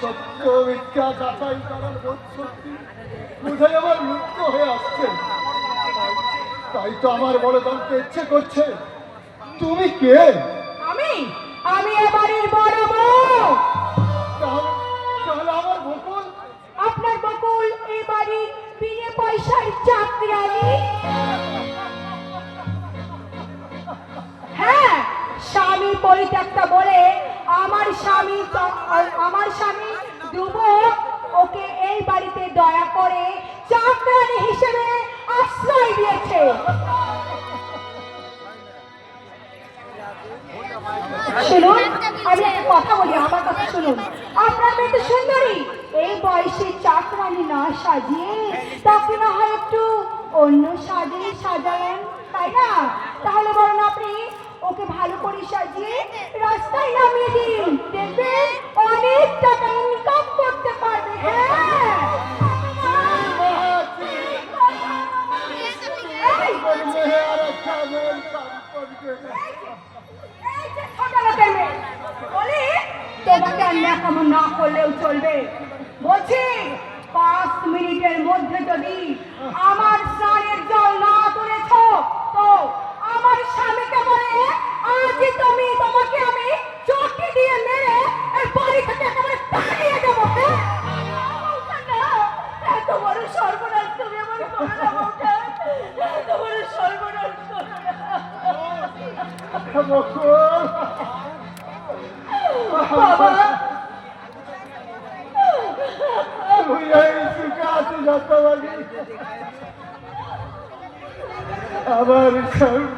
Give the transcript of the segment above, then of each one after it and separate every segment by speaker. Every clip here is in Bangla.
Speaker 1: সত্য মিথ্যা যাচাই করার বোধ শক্তি বোধহয় আমার লুপ্ত হয়ে আসছে। তাই তো আমার বড় জানতে ইচ্ছে করছে। তুমি কে?
Speaker 2: আমি? আমি এ বড় বউ।
Speaker 1: তাহলে তাহলে আমার বকুল?
Speaker 2: আপনার বকুল এই বাড়ির বিনে পয়সার চাকরানি হ্যাঁ স্বামী পরিত্যক্তা বলে আমার স্বামী আমার স্বামী ধ্রুব ওকে এই বাড়িতে দয়া করে চাকরানি হিসেবে আশ্রয় দিয়েছে। শুনুন, আমি কথা বলি, আমার কথা শুনুন। আপনার মেয়ে তো সুন্দরী। এই বয়সে চাকরানি না সাজিয়ে তাকে না হয় একটু অন্য সাজে সাজালেন তাই না? ওকে ভালো করে সাজিয়ে রাস্তায় নামিয়ে দিন। দেখবেন অনেক টাকা ইনকাম করতে পারবে। হ্যাঁ। তোমাকে না করলেও চলবে বলছি পাঁচ যদি আমার স্নানের জল না তুলেছ তো আমার স্বামীকে তোমাকে আমি চটি দিয়ে মেরে এই বাড়ি থেকে একেবারে তাড়িয়ে দেবো? এত বড় সর্বনাশ তুমি আমার করে না বউটা। এত বড় সর্বনাশ করো না।
Speaker 1: বকুল
Speaker 2: বাবা
Speaker 1: তুই এই সুখে আছিস যতবারই আমার সামনে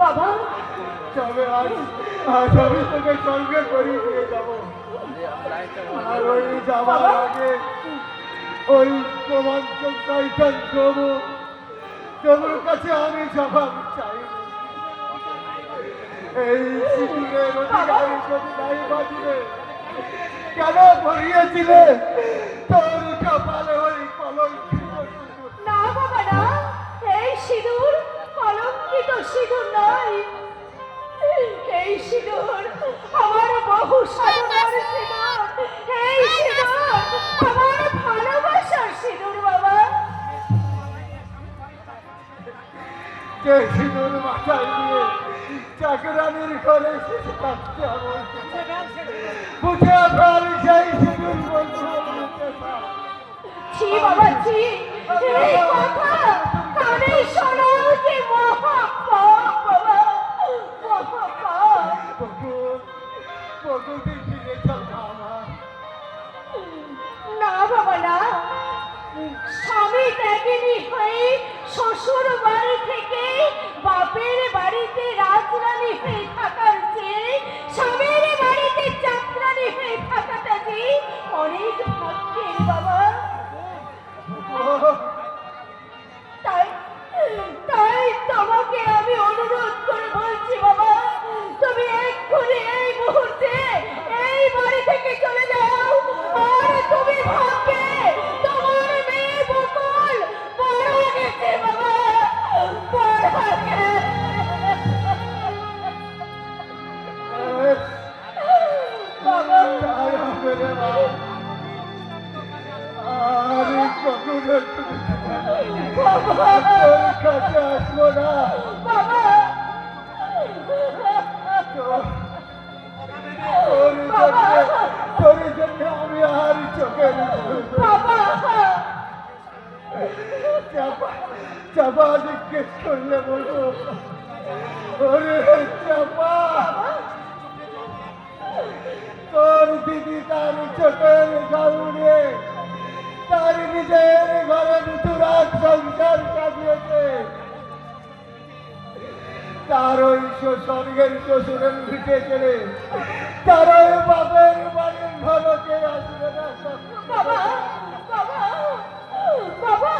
Speaker 1: বাবা। তবে আজ আজ আমি তোকে সঙ্গে করি নিয়ে যাব। আর ওই যাওয়ার আগে ওই রোমাঞ্চক টাইটান প্রভু প্রভুর কাছে আমি জবাব চাই। এই সিঁদুরের অধিকারী যদি নাই কেন পড়িয়েছিলে তোর যে সিঁদুর মাথায় দিয়ে চাকরানির ঘরে শিশু থাকতে হবে? বুঝে ফেল সেই সিঁদুর বন্ধু
Speaker 2: ছি বাবা ছি এই কথা কানে শোনো কি মহাপাপ। বাবা মহাপাপ
Speaker 1: বকুল বকুলকে ফিরে চল আমার
Speaker 2: না বাবা না। স্বামী ত্যাগিনী হয়ে শ্বশুর বাড়ি থেকে বাপের বাড়িতে রাজরানী হয়ে থাকার চেয়ে স্বামীর বাড়িতে চাকরানী হয়ে থাকাটা যে অনেক ভাগ্যের বাবা। তাই তাই তোমাকে আমি
Speaker 1: তোর কাছে আসব না তোর জন্য আমি আর
Speaker 2: বাবা
Speaker 1: চাপা চাপা জিজ্ঞেস করলে বলব ওরে চাপা তোর দিদি তার তার নিজের ঘরে নতুরাত সংসার তার ওই স্বর্গের শ্বশুরের ভিটে চলে। তার ওই বাপের বাড়ির ঘরকে আসবে না।
Speaker 2: বাবা বাবা।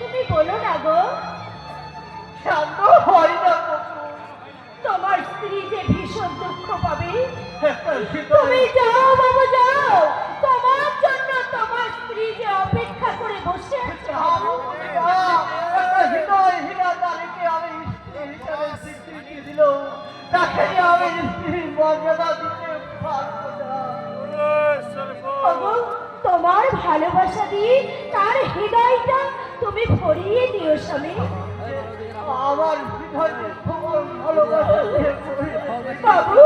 Speaker 2: তুমি বলো না গো।
Speaker 3: শান্ত হয় না
Speaker 2: তোমার স্ত্রী যে ভীষণ দুঃখ পাবে তুমি
Speaker 3: তুমি
Speaker 2: যাও বাবু যাও। তোমার জন্য তোমার স্ত্রী যে অপেক্ষা করে বসে আছে
Speaker 3: হৃদয় হীরা তারিখে আমি স্ত্রী হিসাবে স্বীকৃতি দিল। তাকে যে আমি স্ত্রীর মর্যাদা দিতে পারব
Speaker 2: তোমার ভালোবাসা দিয়ে তার হৃদয়টা তুমি ভরিয়ে দিও স্বামী।
Speaker 3: আমার।
Speaker 2: বাবু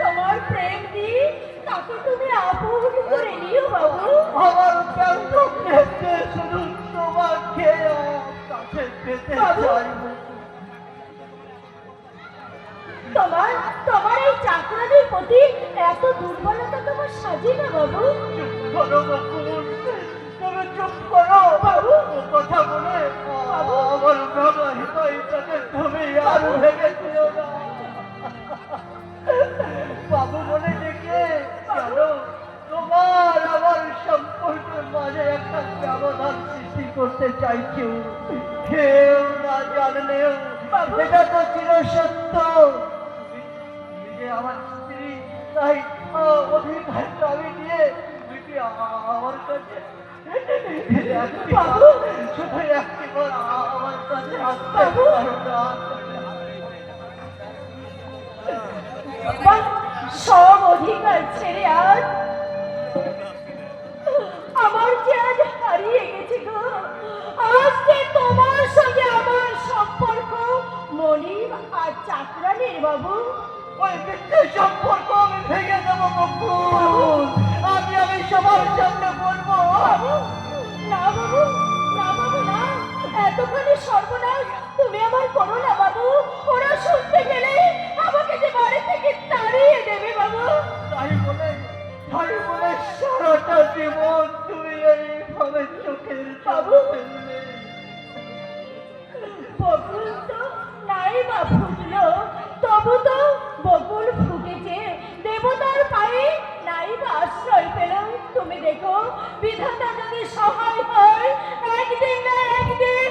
Speaker 2: তোমার প্রেম দিয়ে তাকে তুমি আপন করে নিও বাবু।
Speaker 3: আমার শুধু তোমাকে কাছে পেতে
Speaker 2: বাবু। তোমার তোমার এই চাকরানির প্রতি এত দুর্বলতা তোমার সাজে না বাবু
Speaker 3: কথা বলে আমার বাবা হৃদয়টাকে তুমি আর ভেঙে বাবু বলে ডেকে তোমার আমার সম্পর্কের মাঝে একটা ব্যবধান সৃষ্টি করতে চাইছো কেউ না জানলেও এটা তো চির সত্য আমার স্ত্রী তাই আমি দিয়ে তুমি আমার কাছে
Speaker 2: সব অধিকার ছেড়ে আজ আমার যে আজ হারিয়ে গেছে গো আজ তোমার সঙ্গে আমার সম্পর্ক মনিব আর চাকরানির বাবু।
Speaker 3: ওই সম্পর্ক আমি ভেঙে দেবো, বকুল।
Speaker 2: সর্বনাশ। তুমি আমার করো না বাবু। ওরা শুনতে গেলে আমাকে যে বাড়ি থেকে তাড়িয়ে দেবে বাবু।
Speaker 3: তাই বলে তাই বলে সারাটা জীবন তুমি এইভাবে চোখের
Speaker 2: বাবু। বকুল তো নাই বা ফুটলো। তবু তো বকুল ফুটেছে। দেবতার পায়ে নাই বা আশ্রয় পেল তুমি দেখো বিধাতা যদি সহায় হয় একদিন না একদিন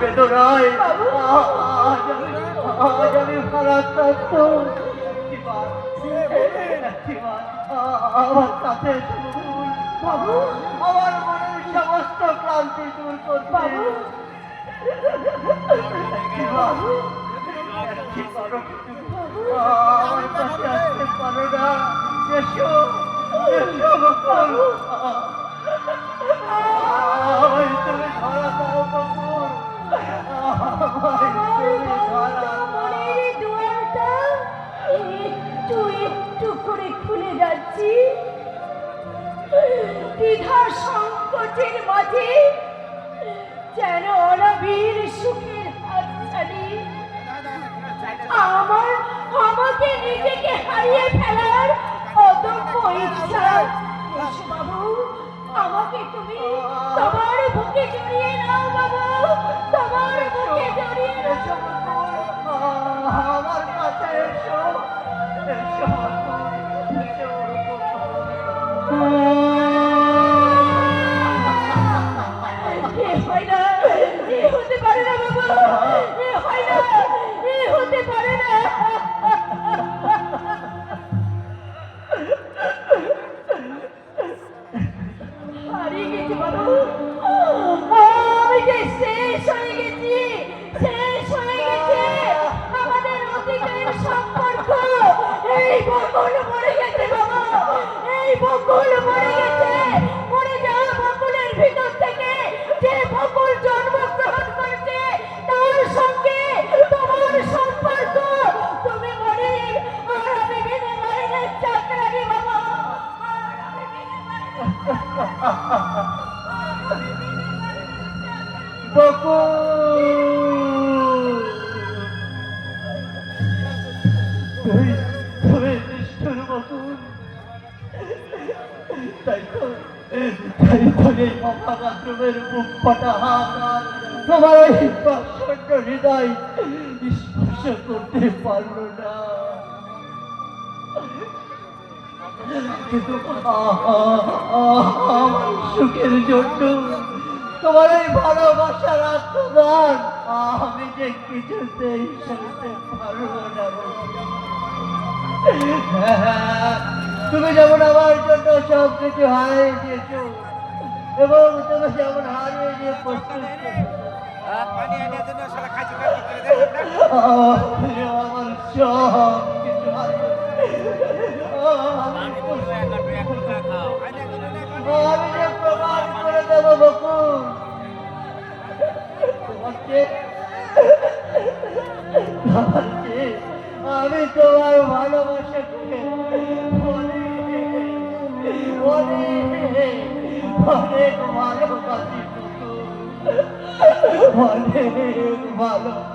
Speaker 3: বেদনায়। আজ আমি ভারাক্রান্ত আমার কাছে আমার মনের সমস্ত ক্লান্তি দূর করতে আমার কাছে আসতে পারো
Speaker 2: যাচ্ছি দ্বিধা সংকোচের মাঝে যেন সুখের হাতছানি আমার, আমাকে নিজেকে হারিয়ে ফেলার অদম্য ইচ্ছা। বাবু, আমাকে তুমি তোমার বুকে জড়িয়ে নাও, বাবু। তোমার বুকে জড়িয়ে নাও।
Speaker 3: তুই তো এই বুক ফাটা হাত তোমার ওই প্রচণ্ড হৃদয় স্পর্শ করতে পারল না। কিন্তু আমার সুখের জন্য তোমার এই ভালোবাসার আত্মদান আমি যে কিছুতেই সইতে পারব না। হ্যাঁ, তুমি যেমন আমার জন্য সব কিছু হারিয়ে দিয়েছ এবং তুমি যেমন হারিয়ে দিয়ে প্রস্তুত করেছ।
Speaker 4: পানি আমি
Speaker 3: যে প্রমাণ করে দেব বকুল তোমাকে আমি তোমার ভালোবাসাকে অনেক ভালোবাসি ভালো